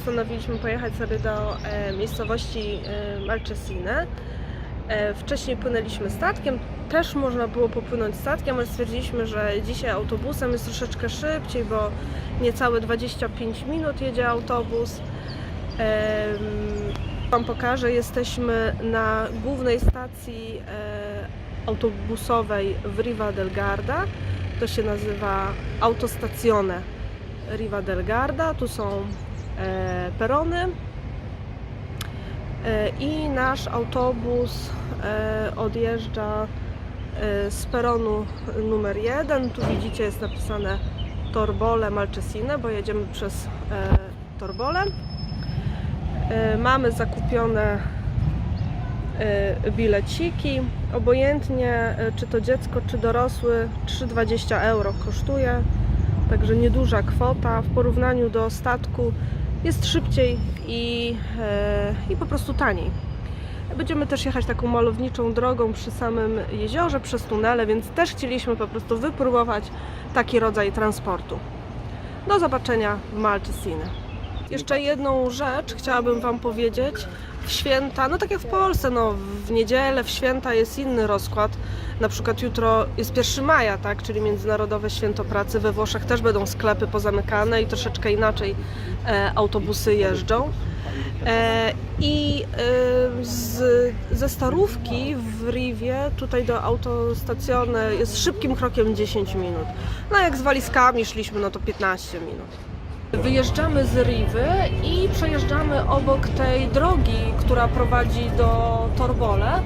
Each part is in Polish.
postanowiliśmy pojechać sobie do e, miejscowości e, Malczesine. E, wcześniej płynęliśmy statkiem, też można było popłynąć statkiem, ale stwierdziliśmy, że dzisiaj autobusem jest troszeczkę szybciej, bo niecałe 25 minut jedzie autobus. Wam pokażę, jesteśmy na głównej stacji autobusowej w Riva del Garda. To się nazywa Autostazione Riva del Garda. Tu są perony. E, I nasz autobus e, odjeżdża e, z peronu numer 1. Tu widzicie jest napisane Torbole Malcesine, bo jedziemy przez e, Torbole. E, Mamy zakupione e, bileciki. Obojętnie, e, czy to dziecko, czy dorosły, 3,20 euro kosztuje. Także nieduża kwota. W porównaniu do statku jest szybciej i, e, i po prostu taniej. Będziemy też jechać taką malowniczą drogą przy samym jeziorze, przez tunele, więc też chcieliśmy po prostu wypróbować taki rodzaj transportu. Do zobaczenia w Malczysine. Jeszcze jedną rzecz chciałabym Wam powiedzieć. W święta, no tak jak w Polsce, no w niedzielę, w święta jest inny rozkład. Na przykład jutro jest 1 maja, tak, czyli Międzynarodowe Święto Pracy. We Włoszech też będą sklepy pozamykane i troszeczkę inaczej e, autobusy jeżdżą. E, I e, z, ze Starówki w Riwie tutaj do autostacjony jest szybkim krokiem 10 minut. No jak z walizkami szliśmy, no to 15 minut. Wyjeżdżamy z Riwy i przejeżdżamy obok tej drogi, która prowadzi do Torbole.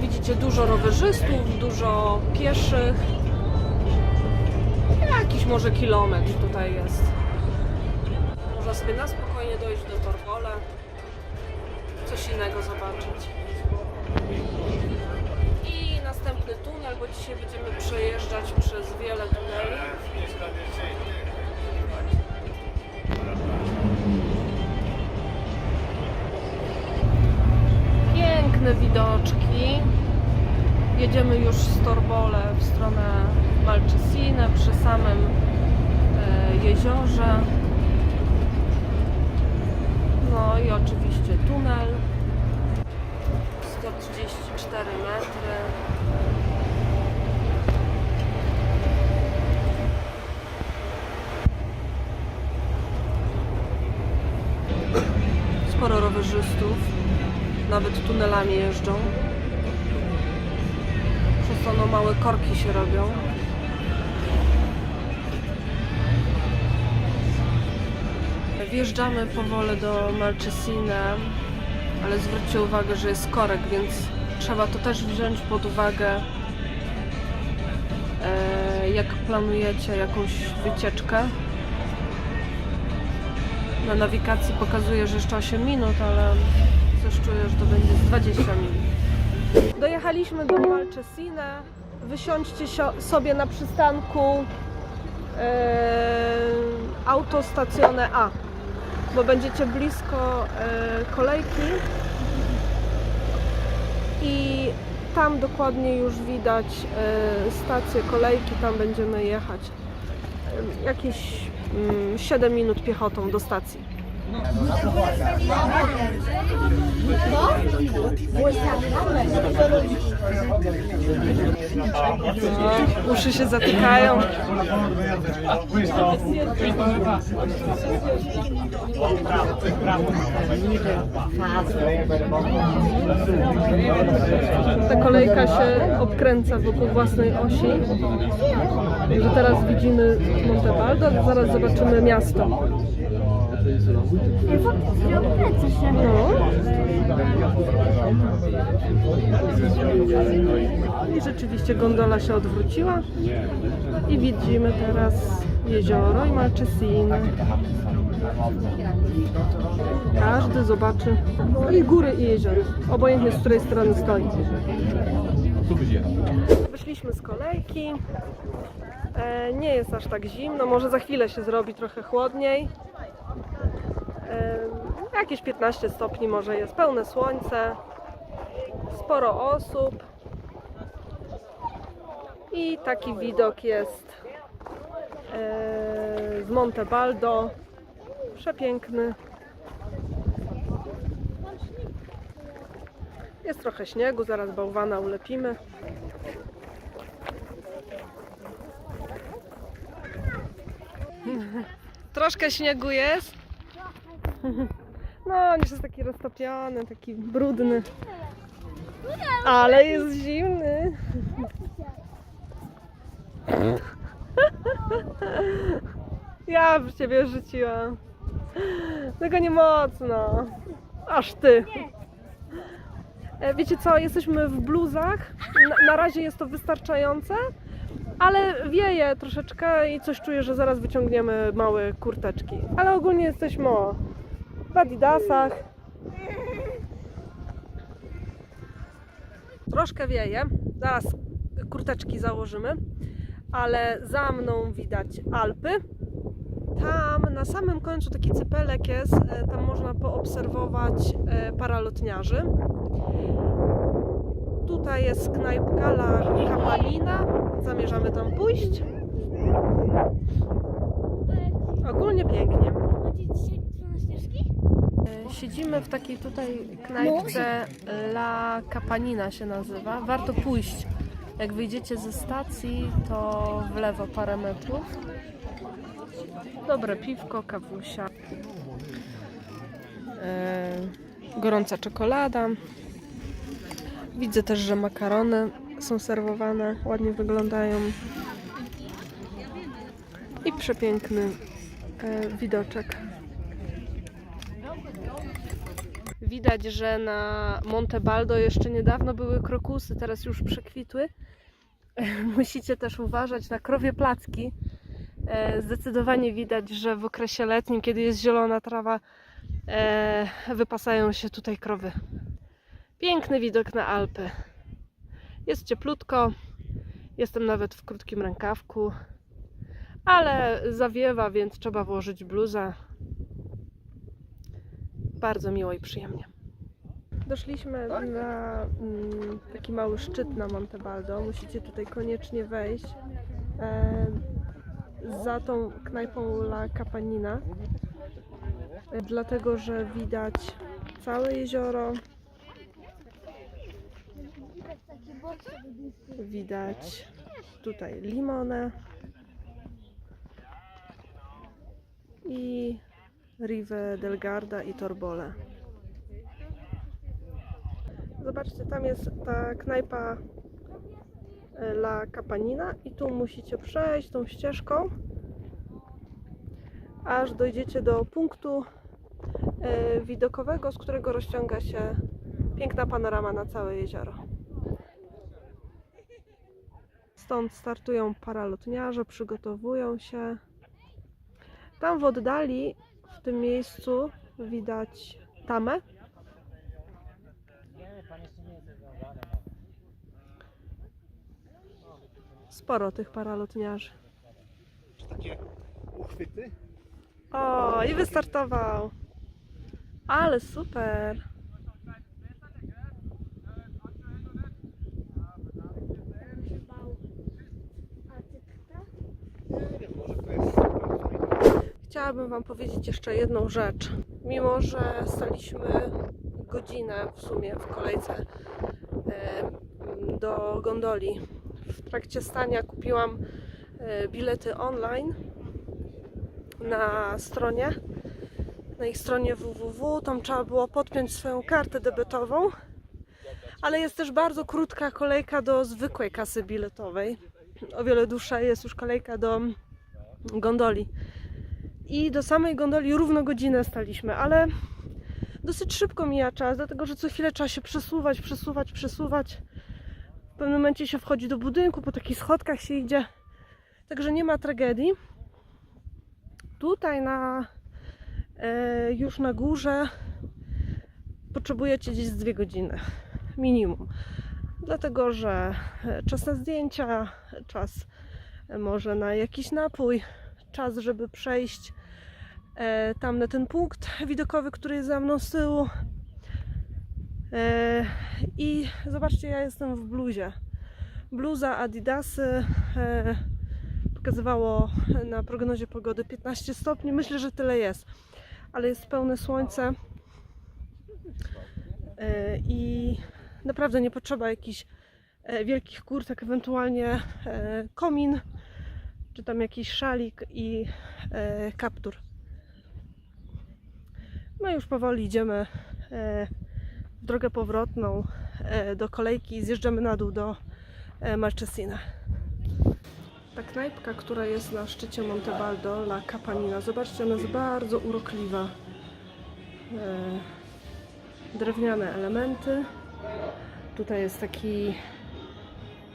Widzicie dużo rowerzystów, dużo pieszych. Jakiś może kilometr tutaj jest. Można sobie na spokojnie dojść do Torbole, coś innego zobaczyć. I następny tunel, bo dzisiaj będziemy przejeżdżać przez wiele Jedziemy już z Torbole w stronę Malczysine przy samym e, jeziorze. No i oczywiście tunel. 134 metry. Sporo rowerzystów, nawet tunelami jeżdżą. Przez to no małe korki się robią. Wjeżdżamy powoli do Malczysine, ale zwróćcie uwagę, że jest korek, więc trzeba to też wziąć pod uwagę, e, jak planujecie jakąś wycieczkę. Na nawigacji pokazuje, że jeszcze 8 minut, ale coś czuję, że to będzie z 20 minut. Dojechaliśmy do Malczesine. Wysiądźcie sobie na przystanku autostacjonę A, bo będziecie blisko e, kolejki i tam dokładnie już widać e, stację kolejki, tam będziemy jechać e, jakieś mm, 7 minut piechotą do stacji. Uszy się zatykają. Ta kolejka się obkręca wokół własnej osi. Że teraz widzimy Montebaldo, a zaraz zobaczymy miasto. No. I rzeczywiście gondola się odwróciła i widzimy teraz jezioro i Malczesine. Każdy zobaczy i góry i jezioro, obojętnie z której strony stoi. Wyszliśmy z kolejki. E, nie jest aż tak zimno, może za chwilę się zrobi trochę chłodniej. Jakieś 15 stopni może jest, pełne słońce, sporo osób i taki widok jest e, z Monte Baldo. Przepiękny. Jest trochę śniegu, zaraz bałwana ulepimy. Troszkę śniegu jest. No, on już jest taki roztopiony, taki brudny. Ale jest zimny. Ja w ciebie rzuciłam. Tylko nie mocno. Aż ty. E, Wiecie co, jesteśmy w bluzach. Na, na razie jest to wystarczające, ale wieje troszeczkę i coś czuję, że zaraz wyciągniemy małe kurteczki. Ale ogólnie jesteśmy o, w adidasach. Troszkę wieje. Zaraz kurteczki założymy, ale za mną widać Alpy. Tam na samym końcu taki cypelek jest, e, tam można poobserwować e, paralotniarzy. Tutaj jest knajpka La Capalina, zamierzamy tam pójść. Ogólnie pięknie. Chodzi dzisiaj na ścieżki? E, Siedzimy w takiej tutaj knajpce La Capanina się nazywa. Warto pójść. Jak wyjdziecie ze stacji, to w lewo parę metrów. Dobre piwko, kawusia. E, gorąca czekolada. Widzę też, że makarony są serwowane, ładnie wyglądają. I przepiękny e, widoczek. Widać, że na Monte Baldo jeszcze niedawno były krokusy, teraz już przekwitły. Musicie też uważać na krowie placki. E, Zdecydowanie widać, że w okresie letnim, kiedy jest zielona trawa, e, wypasają się tutaj krowy. Piękny widok na Alpy. Jest cieplutko. Jestem nawet w krótkim rękawku, ale zawiewa, więc trzeba włożyć bluzę. Bardzo miło i przyjemnie. Doszliśmy na mm, taki mały szczyt na Monte Baldo. Musicie tutaj koniecznie wejść. E, za tą knajpą La Capanina. E, dlatego, że widać całe jezioro. Widać tutaj limonę. I Rive del Garda i Torbole. Zobaczcie, tam jest ta knajpa e, La Capanina i tu musicie przejść tą ścieżką, aż dojdziecie do punktu e, widokowego, z którego rozciąga się piękna panorama na całe jezioro. Stąd startują paralotniarze, przygotowują się. Tam w oddali, tym miejscu, widać tamę. Sporo tych paralotniarzy. Takie uchwyty? O, i wystartował. Ale super. się bał. A ty kto? Nie wiem, może to jest super fajne. Chciałabym Wam powiedzieć jeszcze jedną rzecz. Mimo, że staliśmy godzinę w sumie w kolejce do gondoli, w trakcie stania kupiłam e, bilety online na stronie, na ich stronie www. Tam trzeba było podpiąć swoją kartę debetową, ale jest też bardzo krótka kolejka do zwykłej kasy biletowej. O wiele dłuższa jest już kolejka do gondoli i do samej gondoli równo godzinę staliśmy, ale dosyć szybko mija czas, dlatego że co chwilę trzeba się przesuwać, przesuwać, przesuwać. W pewnym momencie się wchodzi do budynku, po takich schodkach się idzie, także nie ma tragedii. Tutaj na e, już na górze potrzebujecie gdzieś dwie godziny minimum. Dlatego, że e, czas na zdjęcia, czas e, może na jakiś napój, czas, żeby przejść e, tam na ten punkt widokowy, który jest za mną z tyłu. E, I zobaczcie, ja jestem w bluzie. Bluza Adidasy e, pokazywało na prognozie pogody 15 stopni. Myślę, że tyle jest. ale jest pełne słońce i naprawdę nie potrzeba jakichś wielkich kurtek, ewentualnie komin, czy tam jakiś szalik i e, kaptur. My już powoli idziemy e, w drogę powrotną e, do kolejki i zjeżdżamy na dół do e, Marchesina. Ta knajpka, która jest na szczycie Monte Baldo, La Capanina, zobaczcie, ona jest bardzo urokliwa. E, drewniane elementy. Tutaj jest taki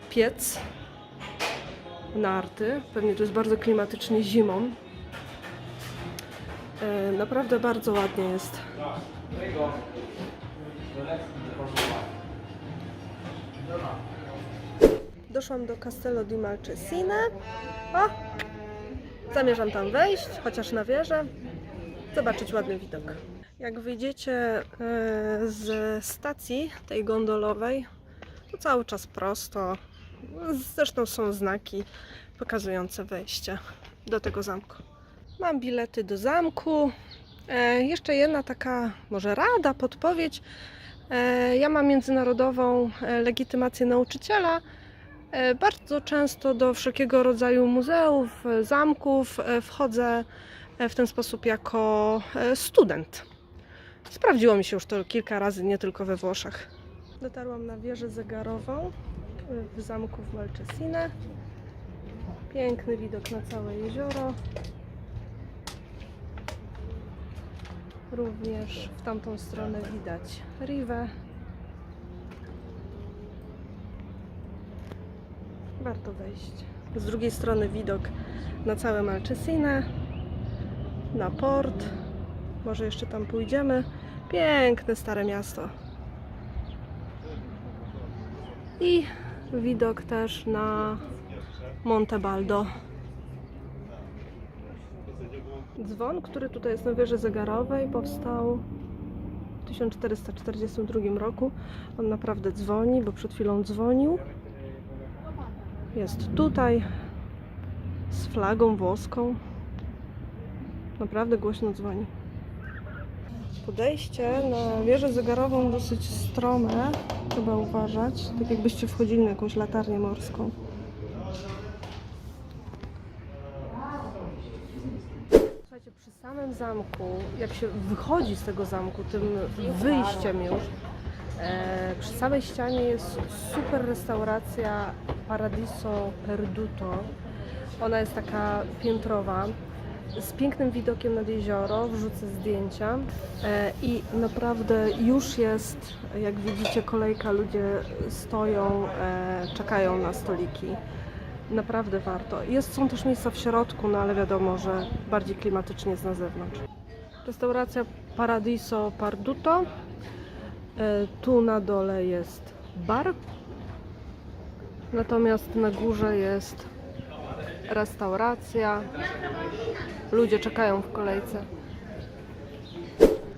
piec narty. Pewnie tu jest bardzo klimatycznie zimą. E, Naprawdę bardzo ładnie jest. Doszłam do Castello di Malcesine. O! Zamierzam tam wejść, chociaż na wieżę. Zobaczyć ładny widok. Jak wyjdziecie e, z stacji tej gondolowej, to cały czas prosto. Zresztą są znaki pokazujące wejście do tego zamku. Mam bilety do zamku. E, jeszcze jedna taka może rada, podpowiedź. E, ja mam międzynarodową e, legitymację nauczyciela. E, Bardzo często do wszelkiego rodzaju muzeów, e, zamków e, wchodzę w ten sposób jako student. Sprawdziło mi się już to kilka razy, nie tylko we Włoszech. Dotarłam na wieżę zegarową w zamku w Malcesine. Piękny widok na całe jezioro. Również w tamtą stronę widać Rivę. Warto wejść. Z drugiej strony widok na całe Malcesine, na port. Może jeszcze tam pójdziemy. Piękne stare miasto. I widok też na Monte Baldo. Dzwon, który tutaj jest na wieży zegarowej, powstał w 1442 roku. On naprawdę dzwoni, bo przed chwilą dzwonił. Jest tutaj z flagą włoską. Naprawdę głośno dzwoni. Podejście na wieżę zegarową dosyć strome. Trzeba uważać, tak jakbyście wchodzili na jakąś latarnię morską. Słuchajcie, przy samym zamku, jak się wychodzi z tego zamku, tym wyjściem już, e, przy samej ścianie jest super restauracja Paradiso Perduto. Ona jest taka piętrowa, z pięknym widokiem nad jezioro, wrzucę zdjęcia e, i naprawdę już jest, jak widzicie, kolejka, ludzie stoją, e, czekają na stoliki. Naprawdę warto. Jest, są też miejsca w środku, no ale wiadomo, że bardziej klimatycznie jest na zewnątrz. Restauracja Paradiso Parduto. E, Tu na dole jest bar. Natomiast na górze jest restauracja. Ludzie czekają w kolejce.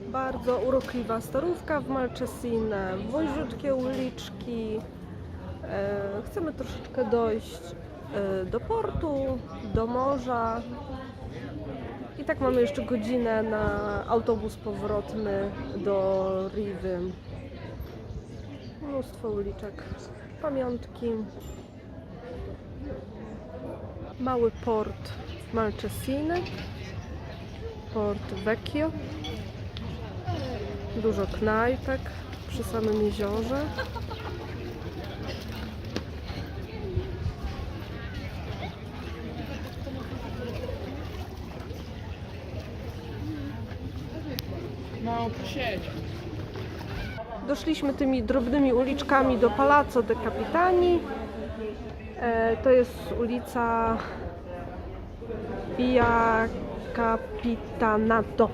Bardzo urokliwa starówka w Malcesine, wąziutkie uliczki. E, Chcemy troszeczkę dojść e, do portu, do morza. I tak mamy jeszcze godzinę na autobus powrotny do Riwy. Mnóstwo uliczek, pamiątki. Mały port w Malcesine, port Vecchio. Dużo knajpek przy samym jeziorze. Doszliśmy tymi drobnymi uliczkami do Palazzo de Capitani. E, to jest ulica Via Capitanato.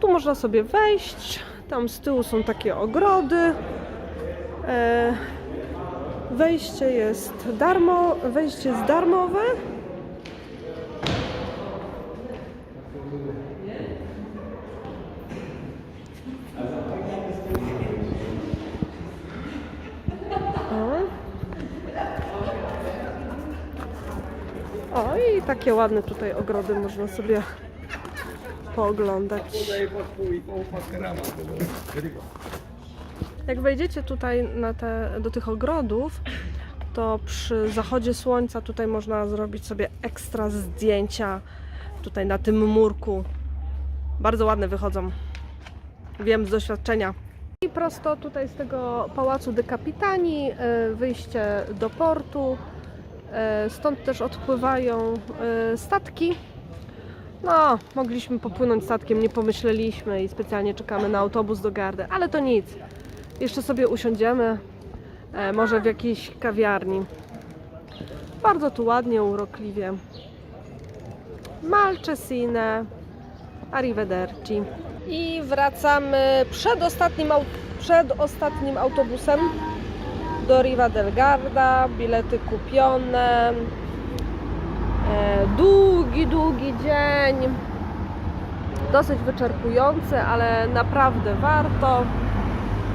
Tu można sobie wejść. Tam z tyłu są takie ogrody. E, wejście jest darmo, wejście jest darmowe. O. I takie ładne tutaj ogrody można sobie pooglądać. Jak wejdziecie tutaj na te, do tych ogrodów, to przy zachodzie słońca tutaj można zrobić sobie ekstra zdjęcia tutaj na tym murku. Bardzo ładne wychodzą. Wiem z doświadczenia. I prosto tutaj z tego pałacu de Capitani e, wyjście do portu. E, Stąd też odpływają e, statki. No, mogliśmy popłynąć statkiem, nie pomyśleliśmy i specjalnie czekamy na autobus do Gardy, ale to nic. Jeszcze sobie usiądziemy, e, może w jakiejś kawiarni. Bardzo tu ładnie, urokliwie. Malcesine, arrivederci. I wracamy przed ostatnim, przed ostatnim autobusem do Riva del Garda. Bilety kupione. E, Długi, długi dzień. Dosyć wyczerpujący, ale naprawdę warto.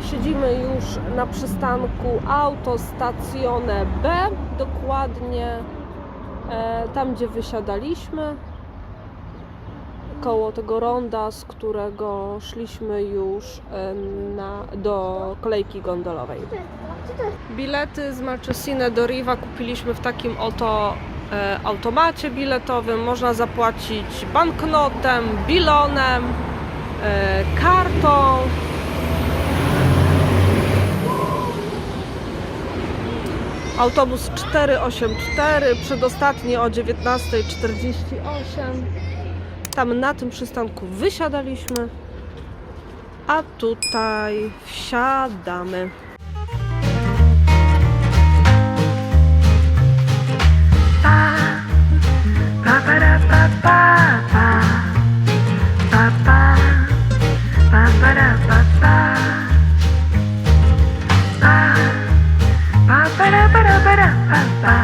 Siedzimy już na przystanku Autostacjone B, dokładnie e, tam, gdzie wysiadaliśmy koło tego ronda, z którego szliśmy już em, na, do kolejki gondolowej. Bilety z Malcesine do Riva kupiliśmy w takim oto e, automacie biletowym. Można zapłacić banknotem, bilonem, e, kartą. Autobus 484, przedostatni o 19.48. Tam na tym przystanku wysiadaliśmy, a tutaj wsiadamy. Ba-da-ba-da-ba-ba